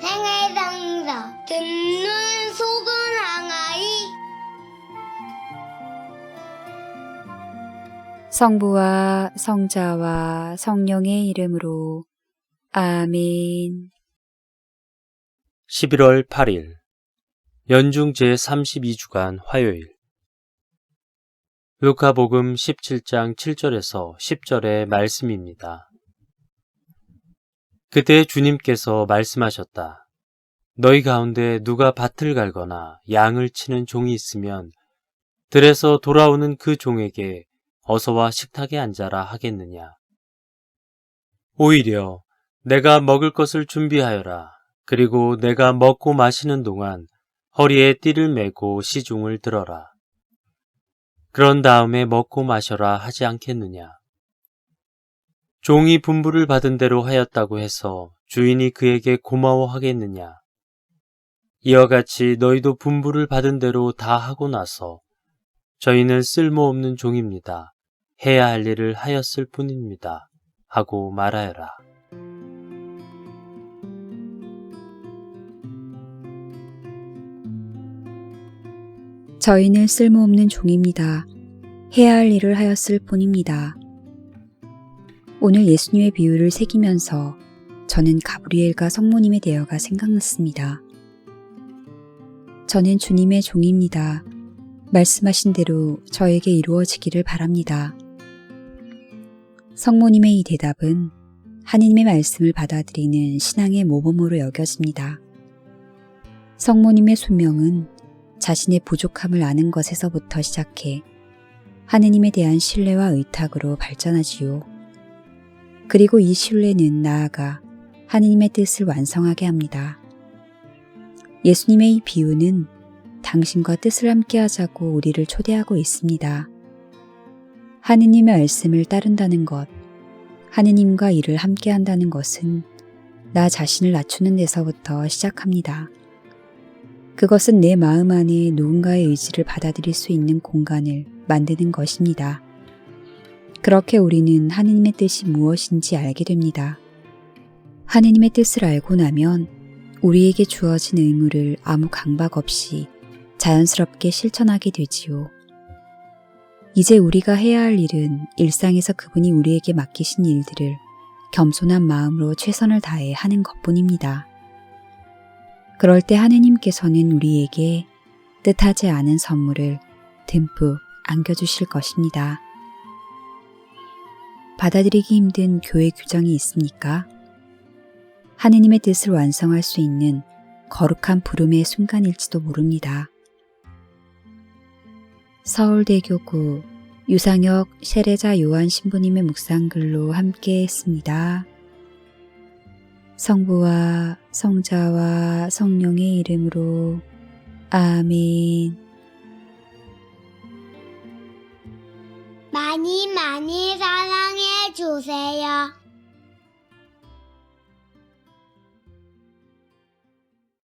생애상사 듣는 속은 항아리 성부와 성자와 성령의 이름으로 아멘. 11월 8일 연중 제32주간 화요일 루카복음 17장 7절에서 10절의 말씀입니다. 그때 주님께서 말씀하셨다. 너희 가운데 누가 밭을 갈거나 양을 치는 종이 있으면 들에서 돌아오는 그 종에게 어서와 식탁에 앉아라 하겠느냐. 오히려 내가 먹을 것을 준비하여라. 그리고 내가 먹고 마시는 동안 허리에 띠를 메고 시중을 들어라. 그런 다음에 먹고 마셔라 하지 않겠느냐. 종이 분부를 받은 대로 하였다고 해서 주인이 그에게 고마워하겠느냐. 이와 같이 너희도 분부를 받은 대로 다 하고 나서 저희는 쓸모없는 종입니다. 해야 할 일을 하였을 뿐입니다. 하고 말하여라. 저희는 쓸모없는 종입니다. 해야 할 일을 하였을 뿐입니다. 오늘 예수님의 비유를 새기면서 저는 가브리엘과 성모님의 대화가 생각났습니다. 저는 주님의 종입니다. 말씀하신 대로 저에게 이루어지기를 바랍니다. 성모님의 이 대답은 하느님의 말씀을 받아들이는 신앙의 모범으로 여겨집니다. 성모님의 소명은 자신의 부족함을 아는 것에서부터 시작해 하느님에 대한 신뢰와 의탁으로 발전하지요. 그리고 이 신뢰는 나아가 하느님의 뜻을 완성하게 합니다. 예수님의 이 비유는 당신과 뜻을 함께 하자고 우리를 초대하고 있습니다. 하느님의 말씀을 따른다는 것, 하느님과 일을 함께 한다는 것은 나 자신을 낮추는 데서부터 시작합니다. 그것은 내 마음 안에 누군가의 의지를 받아들일 수 있는 공간을 만드는 것입니다. 그렇게 우리는 하느님의 뜻이 무엇인지 알게 됩니다. 하느님의 뜻을 알고 나면 우리에게 주어진 의무를 아무 강박 없이 자연스럽게 실천하게 되지요. 이제 우리가 해야 할 일은 일상에서 그분이 우리에게 맡기신 일들을 겸손한 마음으로 최선을 다해 하는 것뿐입니다. 그럴 때 하느님께서는 우리에게 뜻하지 않은 선물을 듬뿍 안겨주실 것입니다. 받아들이기 힘든 교회 규정이 있습니까? 하느님의 뜻을 완성할 수 있는 거룩한 부름의 순간일지도 모릅니다. 서울대교구 유상혁 세례자 요한 신부님의 묵상글로 함께 했습니다. 성부와 성자와 성령의 이름으로 아멘. 많이 많이 사랑 해 주세요.